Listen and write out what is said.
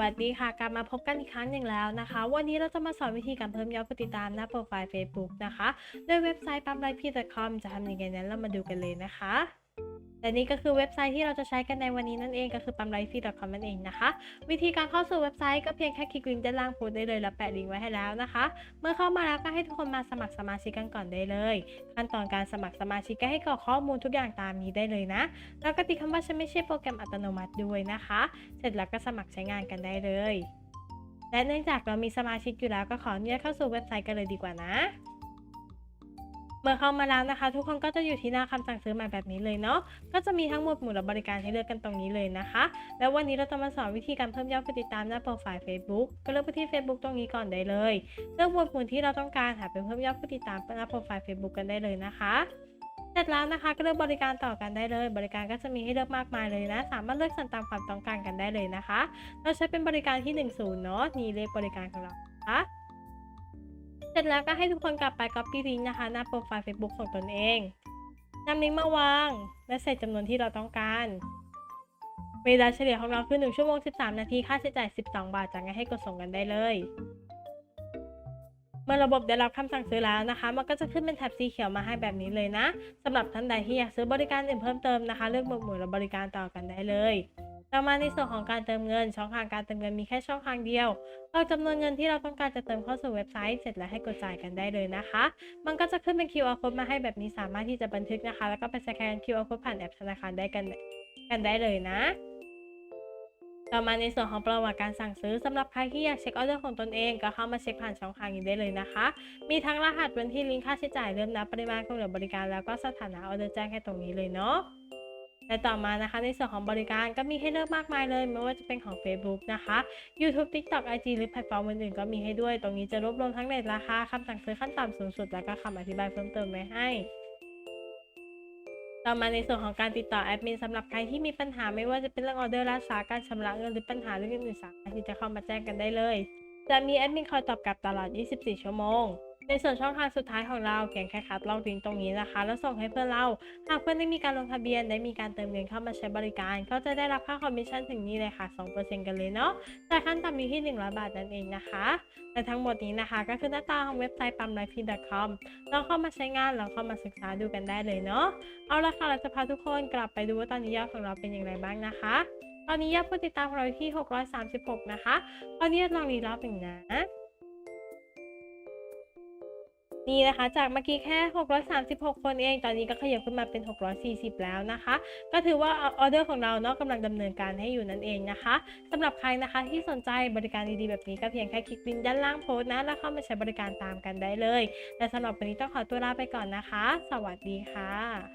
วัสดีค่ะ กลับมาพบกันอีกครั้งหนึ่งแล้วนะคะ วันนี้เราจะมาสอนวิธีการเพิ่มยอดผู้ติดตามหน้าโปรไฟล์ Facebook นะคะด้วยเว็บไซต์ปั๊มไลฟ์พี .com จะทำยังไงนั้นเรามาดูกันเลยนะคะ และนี่ก็คือเว็บไซต์ที่เราจะใช้กันในวันนี้นั่นเองก็คือปั๊มไลฟ์พี .com นั่นเองนะคะ วิธีการเข้าสู่เว็บไซต์ก็เพียงแค่คลิกลิงก์ด้านล่างโพสได้เลยแล้วแปะลิงก์ไว้ให้แล้วนะคะ เมื่อเข้ามาแล้วก็ให้ทุกคนมาสมัครสมาชิกกันก่อนได้เลย ขั้นตอนการสมัครสมาชิกก็ให้กรอกข้อมูลทุกอย่างตามนี้ได้เลยนะ แล้วก็ติดคำว่าฉันไม่ใช่โปรแกรมอัตโนมัติด้วยนะคะ เสร็จแล้วก็สมัครใช้งานกันได้เลย และเนื่องจากเรามีสมาชิกอยู่แล้วก็ขออนุญาตเข้าสู่เว็บไซต์กันเลยดีกว่านะ เมื่อเข้ามาแล้วนะคะ ทุกคนก็จะอยู่ที่หน้าคำสั่งซื้อใหม่แบบนี้เลยเนาะก็จะมีทั้งหมดหมู่และบริการให้เลือกกันตรงนี้เลยนะคะ แล้ววันนี้เราจะมาสอนวิธีการเพิ่มยอดผู้ติดตามหน้าโปรไฟล์ Facebook ก็เลือกไปที่ Facebook ตรงนี้ก่อนได้เลย เลือกหมวดหมู่ที่เราต้องการหาเป็นเพิ่มยอดผู้ติดตามหน้าโปรไฟล์ Facebook กันได้เลยนะคะเสร็จแล้วนะคะก็เลือกบริการต่อกันได้เลย บริการก็จะมีให้เลือกมากมายเลยนะ สามารถเลือกสั่งตามความต้องการกันได้เลยนะคะ เราใช้เป็นบริการที่ 10เนาะนี่เลขบริการของเรานะคะ ร็จแล้วก็ให้ทุกคนกลับไป copy ลิงก์นะคะหน้าโปรไฟล์ Facebook ของตนเองนำลิงก์มาวาง และใส่จำนวนที่เราต้องการ เวลาเฉลี่ยของเราคือ 1 ชั่วโมง 13 นาที ค่าใช้จ่าย 12 บาทจากนั้นให้กดส่งกันได้เลย เมื่อระบบได้รับคำสั่งซื้อแล้วนะคะ มันก็จะขึ้นเป็นแถบสีเขียวมาให้แบบนี้เลยนะสำหรับท่านใดที่อยากซื้อบริการอื่นเพิ่มเติมนะคะ เลือกหมวดหมู่และบริการต่อกันได้เลย ต่อมาในส่วนของการเติมเงิน ช่องทางการเติมเงินมีแค่ช่องทางเดียวกรอกจำนวนเงินที่เราต้องการจะเติมเข้าสู่เว็บไซต์เสร็จแล้วให้กดจ่ายกันได้เลยนะคะ มันก็จะขึ้นเป็น QR code มาให้แบบนี้สามารถที่จะบันทึกนะคะ แล้วก็ไปสแกน QR code ผ่านแอปธนาคารได้กันกันได้เลยนะต่อมาในส่วนของประวัติการสั่งซื้อสำหรับใครที่อยากเช็คออเดอร์ของตนเองก็เข้ามาเช็คผ่านช่องทางนี้ได้เลยนะคะ มีทั้งรหัสวันที่ลิงก์ค่าใช้จ่ายเริ่มนับปริมาณของเหลือบริการแล้วก็สถานะออเดอร์แจ้งแค่ตรงนี้เลยเนาะ และต่อมานะคะในส่วนของบริการก็มีให้เลือกมากมายเลย ไม่ว่าจะเป็นของ Facebook นะคะ YouTube TikTok IG หรือแพลตฟอร์มอื่นๆก็มีให้ด้วย ตรงนี้จะรวบรวมทั้งเน็ตราคาคำสั่งซื้อขั้นต่ำสูงสุด แล้วก็คำอธิบายเพิ่มเติมไว้ให้ต่อมาในส่วนของการติดต่อแอดมินสำหรับใครที่มีปัญหาไม่ว่าจะเป็นเรื่องออเดอร์ล่าช้าการชำระเงินหรือปัญหาเรื่องอื่นๆสามารถที่จะเข้ามาแจ้งกันได้เลย จะมีแอดมินคอยตอบกลับตลอด 24 ชั่วโมง ในส่วนช่องทางสุดท้ายของเราเพียงแค่คัดลอกลิงก์ตรงนี้นะคะ แล้วส่งให้เพื่อนเรา หากเพื่อนได้มีการลงทะเบียนได้มีการเติมเงินเข้ามาใช้บริการ ก็จะได้รับค่าคอมมิชชั่นถึงนี้เลยค่ะ 2%กันเลยเนาะแต่ขั้นต่ำอยู่ที่ 100 บาทนั่นเองนะคะและทั้งหมดนี้นะคะ ก็คือหน้าตาของเว็บไซต์ปั๊มไลฟ์พี .com ลองเข้ามาใช้งานลองเข้ามาศึกษาดูกันได้เลยเนาะเอาละค่ะเราจะพาทุกคนกลับไปดูว่าตอนนี้ยอดของเราเป็นอย่างไรบ้างนะคะตอนนี้ยอดผู้ติดตามของเราอยู่ที่ 636 นะคะ ตอนนี้ลองรีรอบหนึ่งนะ นี่นะคะ จากเมื่อกี้แค่ 636 คนเอง ตอนนี้ก็ขยับขึ้นมาเป็น 640 แล้วนะคะ ก็ถือว่าออเดอร์ของเราเนาะกำลังดำเนินการให้อยู่นั่นเองนะคะสำหรับใครนะคะที่สนใจบริการดีๆแบบนี้ก็เพียงแค่คลิกลิงก์ด้านล่างโพสต์นะ แล้วเข้ามาใช้บริการตามกันได้เลย และสำหรับวันนี้ต้องขอตัวลาไปก่อนนะคะ สวัสดีค่ะ